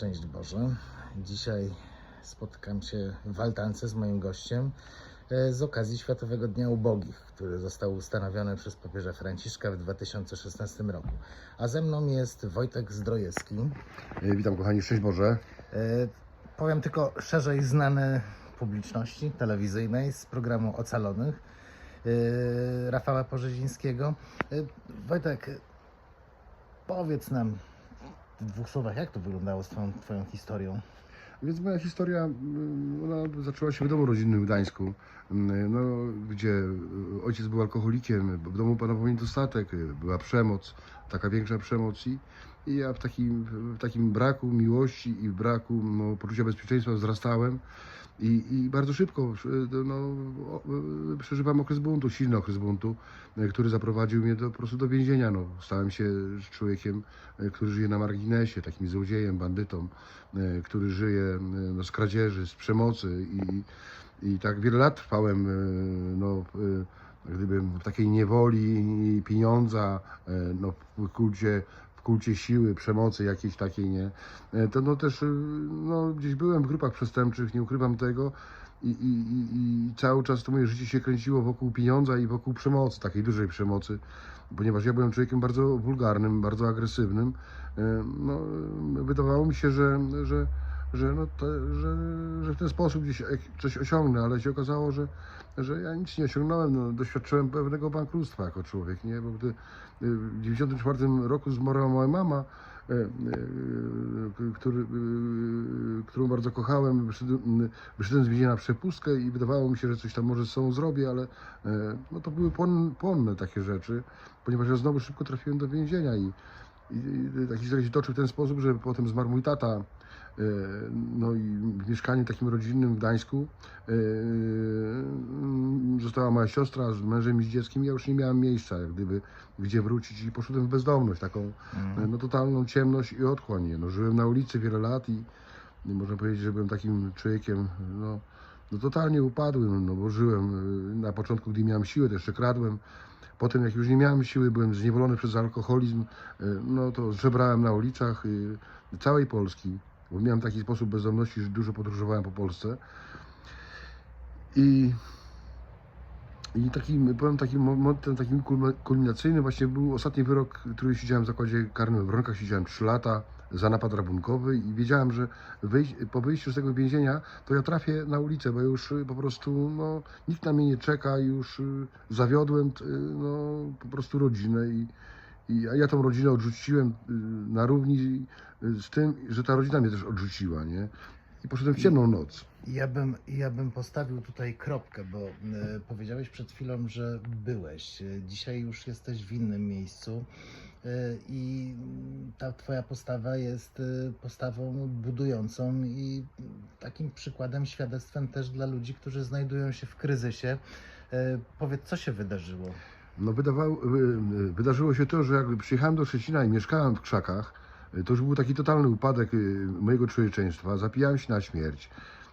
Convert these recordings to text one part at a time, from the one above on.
Szczęść Boże. Dzisiaj spotykam się w altance z moim gościem e, z okazji Światowego Dnia Ubogich, który został ustanowiony przez papieża Franciszka w 2016 roku. A ze mną jest Wojtek Zdrojewski. E, Witam kochani, szczęść Boże. E, Powiem tylko szerzej znany publiczności telewizyjnej z programu Ocalonych Rafała Porzezińskiego. Wojtek, powiedz nam w dwóch słowach, jak to wyglądało z twoją, twoją historią? Więc moja historia, mm, ona zaczęła się w domu rodzinnym w Gdańsku, mm, no, gdzie y, ojciec był alkoholikiem, w domu panował niedostatek, y, była przemoc, taka większa przemoc i, ja w takim, w takim braku miłości i w braku no, poczucia bezpieczeństwa wzrastałem. I, I bardzo szybko y, no, y, przeżywam okres buntu, silny okres buntu, y, który zaprowadził mnie do, po prostu do więzienia. No, stałem się człowiekiem, który żyje na marginesie, takim złodziejem, bandytą, który żyje no, z kradzieży, z przemocy i, i tak wiele lat trwałem no, gdyby w takiej niewoli pieniądza, no, w kulcie w kulcie siły, przemocy jakiejś takiej, nie? E, To no też, y, no gdzieś byłem w grupach przestępczych, nie ukrywam tego i, i, i, i cały czas to moje życie się kręciło wokół pieniądza i wokół przemocy, takiej dużej przemocy, ponieważ ja byłem człowiekiem bardzo wulgarnym, bardzo agresywnym. E, No, wydawało mi się, że, że, że, no to, że, że w ten sposób gdzieś coś osiągnę, ale się okazało, że, że ja nic nie osiągnąłem. No, doświadczyłem pewnego bankructwa jako człowiek, nie? Bo gdy y, w 1994 roku zmarła moja mama, e, e, który, którą bardzo kochałem. Wyszedłem, wyszedłem z więzienia na przepustkę i wydawało mi się, że coś tam może z sobą zrobię, ale no to były płon, płonne takie rzeczy, ponieważ ja znowu szybko trafiłem do więzienia i, i, i ta historia się toczy w ten sposób, że potem zmarł mój tata. E, No i w mieszkaniu takim rodzinnym w Gdańsku e, została moja siostra z mężem i z dzieckiem. Ja już nie miałem miejsca, jak gdyby, gdzie wrócić i poszedłem w bezdomność, taką no, totalną ciemność i otchłań. No, żyłem na ulicy wiele lat i, można powiedzieć, że byłem takim człowiekiem no, no, totalnie upadłym, no, bo żyłem na początku, gdy miałem siłę, to jeszcze kradłem. Potem, jak już nie miałem siły, byłem zniewolony przez alkoholizm, no to żebrałem na ulicach całej Polski, bo miałem taki sposób bezdomności, że dużo podróżowałem po Polsce. I i takim, powiem takim momentem takim kulmi- kulminacyjnym właśnie był ostatni wyrok, który siedziałem w zakładzie karnym w Wronkach, siedziałem 3 lata za napad rabunkowy i wiedziałem, że po wyjściu z tego więzienia to ja trafię na ulicę, bo już y, po prostu no, nikt na mnie nie czeka, już y, zawiodłem y, no, po prostu rodzinę i, i a ja tą rodzinę odrzuciłem y, na równi y, z tym, że ta rodzina mnie też odrzuciła, nie? I poszedłem w ciemną noc. Ja bym, ja bym postawił tutaj kropkę, bo e, powiedziałeś przed chwilą, że byłeś. Dzisiaj już jesteś w innym miejscu e, i ta twoja postawa jest e, postawą budującą i takim przykładem, świadectwem też dla ludzi, którzy znajdują się w kryzysie. E, Powiedz, co się wydarzyło? No wydawało, wy- wydarzyło się to, że jak przyjechałem do Szczecina i mieszkałem w krzakach, y, to już był taki totalny upadek y, mojego człowieczeństwa. Zapijałem się na śmierć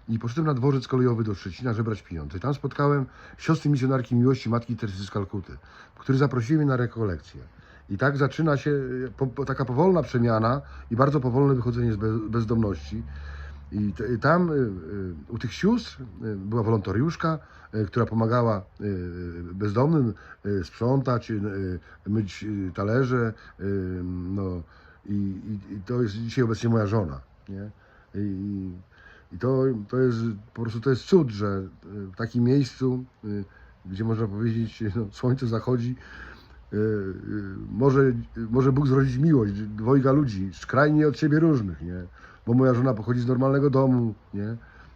i poszedłem na dworzec kolejowy do Szczecina żebrać pieniądze. Tam spotkałem siostry misjonarki miłości Matki Teresy z Kalkuty, które zaprosiły mnie na rekolekcję. I tak zaczyna się y, po, po, taka powolna przemiana i bardzo powolne wychodzenie z be, bezdomności. I tam y, y, u tych sióstr y, była wolontariuszka, która pomagała bezdomnym sprzątać, myć talerze. No, i, i, I to jest dzisiaj obecnie moja żona. Nie? I, i to, to jest po prostu to jest cud, że w takim miejscu, gdzie można powiedzieć, no, słońce zachodzi, może, może Bóg zrodzić miłość dwojga ludzi, skrajnie od siebie różnych, nie? Bo moja żona pochodzi z normalnego domu, nie?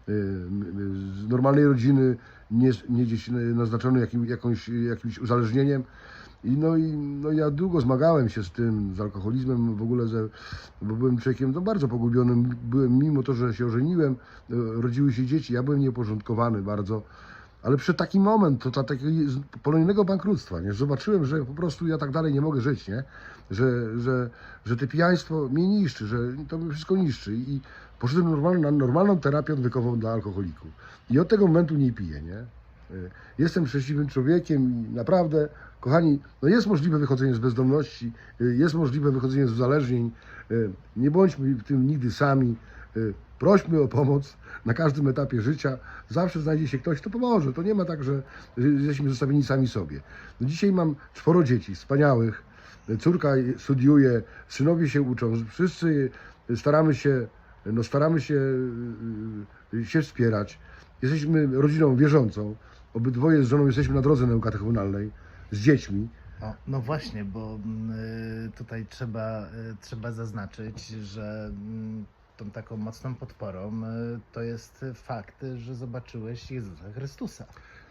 Y, y, Z normalnej rodziny, nie, nie gdzieś naznaczony jakim, jakąś, jakimś uzależnieniem. I no i no ja długo zmagałem się z tym, z alkoholizmem w ogóle, ze, bo byłem człowiekiem no, bardzo pogubionym. Byłem, mimo to, że się ożeniłem, e, rodziły się dzieci, ja byłem nieuporządkowany bardzo. Ale przyszedł taki moment, to ta, takiego polonijnego bankructwa, nie? zobaczyłem, że po prostu ja tak dalej nie mogę żyć, nie? Że, że, że to pijaństwo mnie niszczy, że to mnie wszystko niszczy. I poszedłem normalną, na normalną terapię odwykową dla alkoholików. I od tego momentu nie piję, nie? Y, Jestem szczęśliwym człowiekiem i naprawdę, kochani, no jest możliwe wychodzenie z bezdomności, y, jest możliwe wychodzenie z uzależnień, y, nie bądźmy w tym nigdy sami, prośmy o pomoc na każdym etapie życia, zawsze znajdzie się ktoś, kto pomoże. To nie ma tak, że jesteśmy zostawieni sami sobie. No dzisiaj mam czworo dzieci, wspaniałych, córka studiuje, synowie się uczą, wszyscy staramy się, no staramy się, y, się wspierać. Jesteśmy rodziną wierzącą, obydwoje z żoną jesteśmy na drodze neukatechonalnej, z dziećmi. O, no właśnie, bo mm, y, tutaj trzeba, y, trzeba zaznaczyć, że mm, tą taką mocną podporą y, to jest fakt, że zobaczyłeś Jezusa Chrystusa.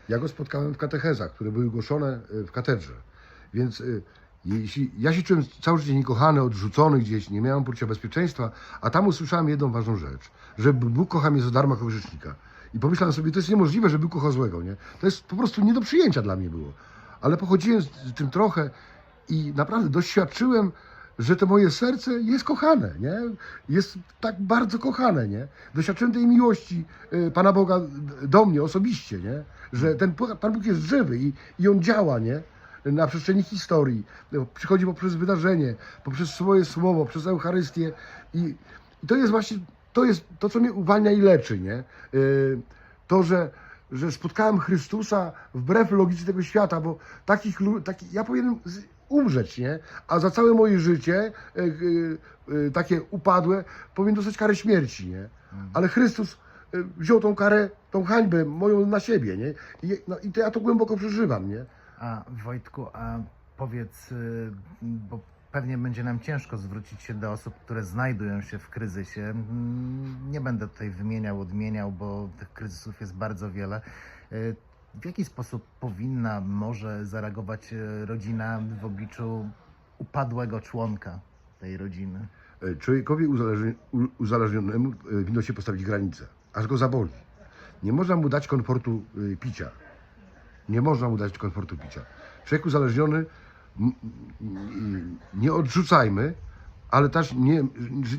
Ja go spotkałem w katechezach, które były głoszone y, w katedrze. Więc y, jeśli ja się czułem całe życie niekochany, odrzucony gdzieś, nie miałem poczucia bezpieczeństwa, a tam usłyszałem jedną ważną rzecz, że Bóg kocha mnie za darmo jako grzesznika. I pomyślałem sobie, to jest niemożliwe, że Bóg kocha złego, nie? To jest po prostu nie do przyjęcia dla mnie było. Ale pochodziłem z tym trochę i naprawdę doświadczyłem, że to moje serce jest kochane, nie? Jest tak bardzo kochane, nie? Doświadczyłem tej miłości y, Pana Boga do mnie osobiście, nie? Że ten Pan Bóg jest żywy i, i On działa, nie? Na przestrzeni historii. Przychodzi poprzez wydarzenie, poprzez swoje słowo, przez Eucharystię i, i to jest właśnie, to jest to, co mnie uwalnia i leczy, nie? Y, To, że że spotkałem Chrystusa wbrew logice tego świata, bo takich, lu- taki, ja powinienem umrzeć, nie? A za całe moje życie, e, e, takie upadłe, powinien dostać karę śmierci, nie? Ale Chrystus e, wziął tą karę, tą hańbę moją na siebie, nie? I, no, i to ja to głęboko przeżywam, nie? A Wojtku, a powiedz, y, bo pewnie będzie nam ciężko zwrócić się do osób, które znajdują się w kryzysie. Mm, Nie będę tutaj wymieniał, odmieniał, bo tych kryzysów jest bardzo wiele. Y, W jaki sposób powinna, może zareagować y, rodzina w obliczu upadłego członka tej rodziny? E, Człowiekowi uzależnionemu e, winno się postawić granice, aż go zaboli. Nie można mu dać komfortu e, picia. Nie można mu dać komfortu picia. Człowiek uzależniony, nie odrzucajmy, ale też nie,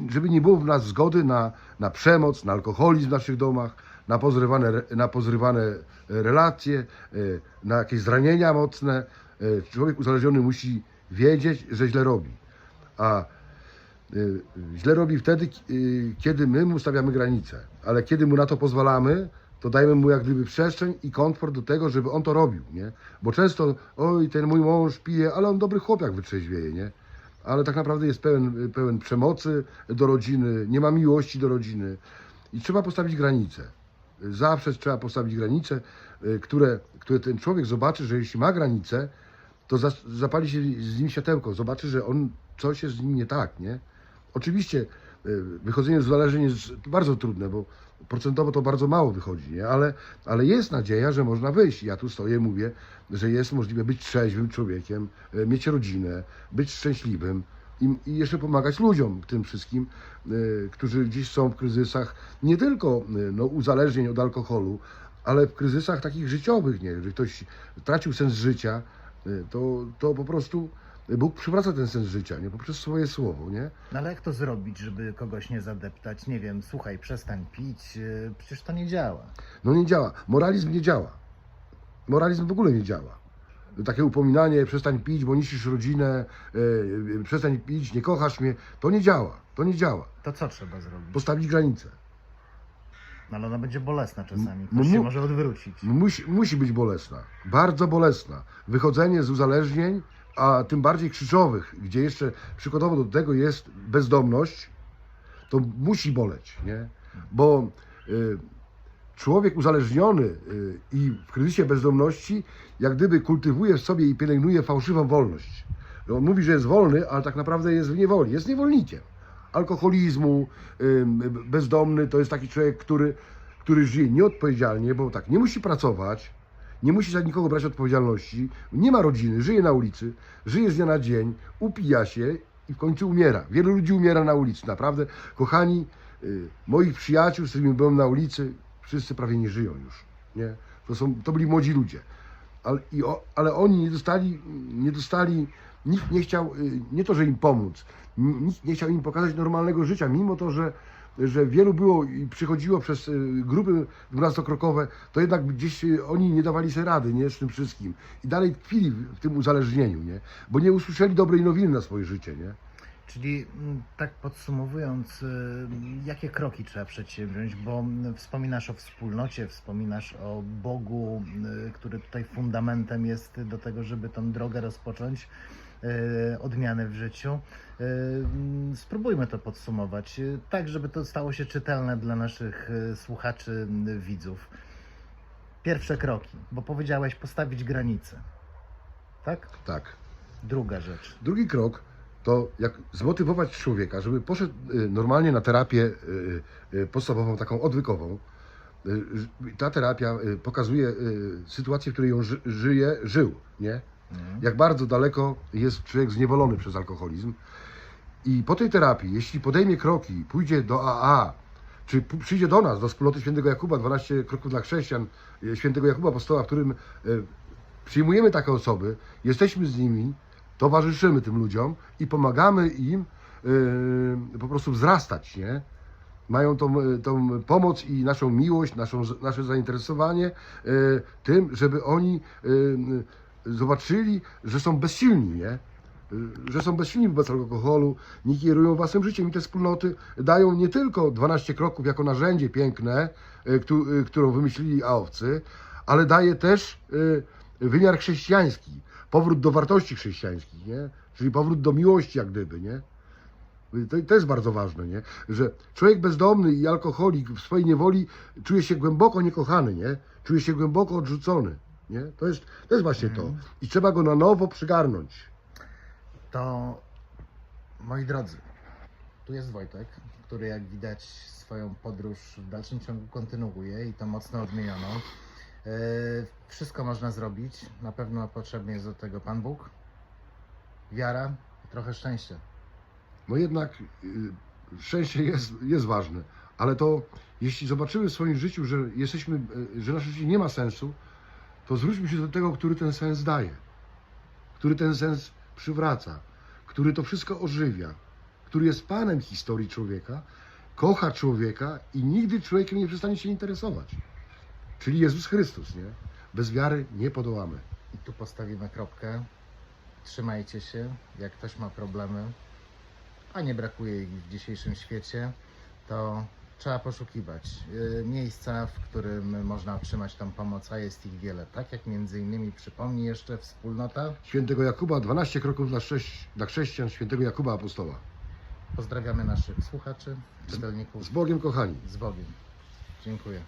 żeby nie było w nas zgody na, na przemoc, na alkoholizm w naszych domach, na pozrywane, na pozrywane e, relacje, e, na jakieś zranienia mocne. E, Człowiek uzależniony musi wiedzieć, że źle robi. A źle robi wtedy, kiedy my mu stawiamy granice, ale kiedy mu na to pozwalamy, to dajemy mu jak gdyby przestrzeń i komfort do tego, żeby on to robił, nie? Bo często, oj, ten mój mąż pije, ale on dobry chłop jak wytrzeźwieje, nie? Ale tak naprawdę jest pełen, pełen przemocy do rodziny, nie ma miłości do rodziny i trzeba postawić granice. Zawsze trzeba postawić granice, y, które, które ten człowiek zobaczy, że jeśli ma granice, to zapali się z nim światełko, zobaczy, że on coś jest z nim nie tak, nie? Oczywiście y, wychodzenie z uzależnień jest bardzo trudne, bo procentowo to bardzo mało wychodzi, nie? Ale, ale jest nadzieja, że można wyjść. Ja tu stoję, mówię, że jest możliwe być trzeźwym człowiekiem, y, mieć rodzinę, być szczęśliwym i, jeszcze pomagać ludziom, tym wszystkim, y, którzy gdzieś są w kryzysach, nie tylko y, no, uzależnień od alkoholu, ale w kryzysach takich życiowych, nie? Że ktoś tracił sens życia, to, to po prostu Bóg przywraca ten sens życia, nie? Poprzez swoje słowo, nie? No ale jak to zrobić, żeby kogoś nie zadeptać? Nie wiem, słuchaj, przestań pić, y, przecież to nie działa. No nie działa. Moralizm nie działa. Moralizm w ogóle nie działa. Takie upominanie, przestań pić, bo niszczysz rodzinę, przestań pić, nie kochasz mnie, to nie działa. To nie działa. To co trzeba zrobić? Postawić granice. No ale ona będzie bolesna czasami, ktoś się mu- może odwrócić. Musi, musi być bolesna. Bardzo bolesna. Wychodzenie z uzależnień, a tym bardziej krzyżowych, gdzie jeszcze przykładowo do tego jest bezdomność, to musi boleć, nie? Bo y, człowiek uzależniony y, i w kryzysie bezdomności, jak gdyby kultywuje w sobie i pielęgnuje fałszywą wolność. On mówi, że jest wolny, ale tak naprawdę jest w niewoli, jest niewolnikiem. Alkoholizmu, bezdomny to jest taki człowiek, który, który żyje nieodpowiedzialnie, bo tak, nie musi pracować, nie musi za nikogo brać odpowiedzialności, nie ma rodziny, żyje na ulicy, żyje z dnia na dzień, upija się i w końcu umiera. Wielu ludzi umiera na ulicy, naprawdę. Kochani, y, moich przyjaciół, z którymi byłem na ulicy, wszyscy prawie nie żyją już. Nie? To, są, to byli młodzi ludzie. Ale, i o, ale oni nie dostali, nie dostali, nikt nie chciał, y, nie to, że im pomóc, nikt nie chciał im pokazać normalnego życia, mimo to, że, że wielu było i przychodziło przez y, grupy dwunastokrokowe, to jednak gdzieś y, oni nie dawali sobie rady, nie, z tym wszystkim. I dalej tkwili w, tym uzależnieniu, nie? Bo nie usłyszeli dobrej nowiny na swoje życie, nie? Czyli mm, tak podsumowując, jakie kroki trzeba przedsięwziąć, bo mm, wspominasz o wspólnocie, wspominasz o Bogu, który tutaj fundamentem jest do tego, żeby tą drogę rozpocząć, odmiany w życiu. Y, mm, Spróbujmy to podsumować, y, tak żeby to stało się czytelne dla naszych słuchaczy, widzów. Pierwsze kroki, bo powiedziałeś postawić granice. Tak? Tak. Druga rzecz. Drugi krok to jak zmotywować człowieka, żeby poszedł normalnie na terapię podstawową, taką odwykową. Ta terapia pokazuje sytuację, w której on ży, żyje, żył, nie? Mhm. Jak bardzo daleko jest człowiek zniewolony przez alkoholizm. I po tej terapii, jeśli podejmie kroki, pójdzie do AA, czy przyjdzie do nas, do wspólnoty świętego Jakuba, 12 kroków dla chrześcijan, y, świętego Jakuba Apostoła, w którym y, przyjmujemy takie osoby, jesteśmy z nimi, towarzyszymy tym ludziom i pomagamy im y, po prostu wzrastać, nie? Mają tą, tą pomoc i naszą miłość, naszą, nasze zainteresowanie tym, żeby oni zobaczyli, że są bezsilni, nie? Że są bezsilni wobec alkoholu, nie kierują własnym życiem i te wspólnoty dają nie tylko 12 kroków jako narzędzie piękne, któ- y, którą wymyślili aowcy, ale daje też y, wymiar chrześcijański, powrót do wartości chrześcijańskich, nie? Czyli powrót do miłości, jak gdyby, nie? To, to jest bardzo ważne, nie? Że człowiek bezdomny i alkoholik w swojej niewoli czuje się głęboko niekochany, nie? Czuje się głęboko odrzucony, nie? To jest, to jest właśnie to. I trzeba go na nowo przygarnąć. To moi drodzy, tu jest Wojtek, który jak widać swoją podróż w dalszym ciągu kontynuuje i to mocno odmienioną. E, Wszystko można zrobić. Na pewno potrzebny jest do tego Pan Bóg, wiara i trochę szczęścia. No jednak y, szczęście jest, jest ważne, ale to jeśli zobaczymy w swoim życiu, że jesteśmy, y, że nasze życie nie ma sensu, to zwróćmy się do tego, który ten sens daje, który ten sens przywraca, który to wszystko ożywia, który jest panem historii człowieka, kocha człowieka i nigdy człowiekiem nie przestanie się interesować. Czyli Jezus Chrystus, nie? Bez wiary nie podołamy. I tu postawimy kropkę. Trzymajcie się, jak ktoś ma problemy, a nie brakuje ich w dzisiejszym świecie, to trzeba poszukiwać y, miejsca, w którym można otrzymać tą pomoc, a jest ich wiele. Tak jak między innymi przypomnij jeszcze wspólnota. Świętego Jakuba, 12 kroków dla, dla chrześcijan, świętego Jakuba Apostoła. Pozdrawiamy naszych słuchaczy, czytelników Z Bogiem, kochani. z Bogiem. Dziękuję.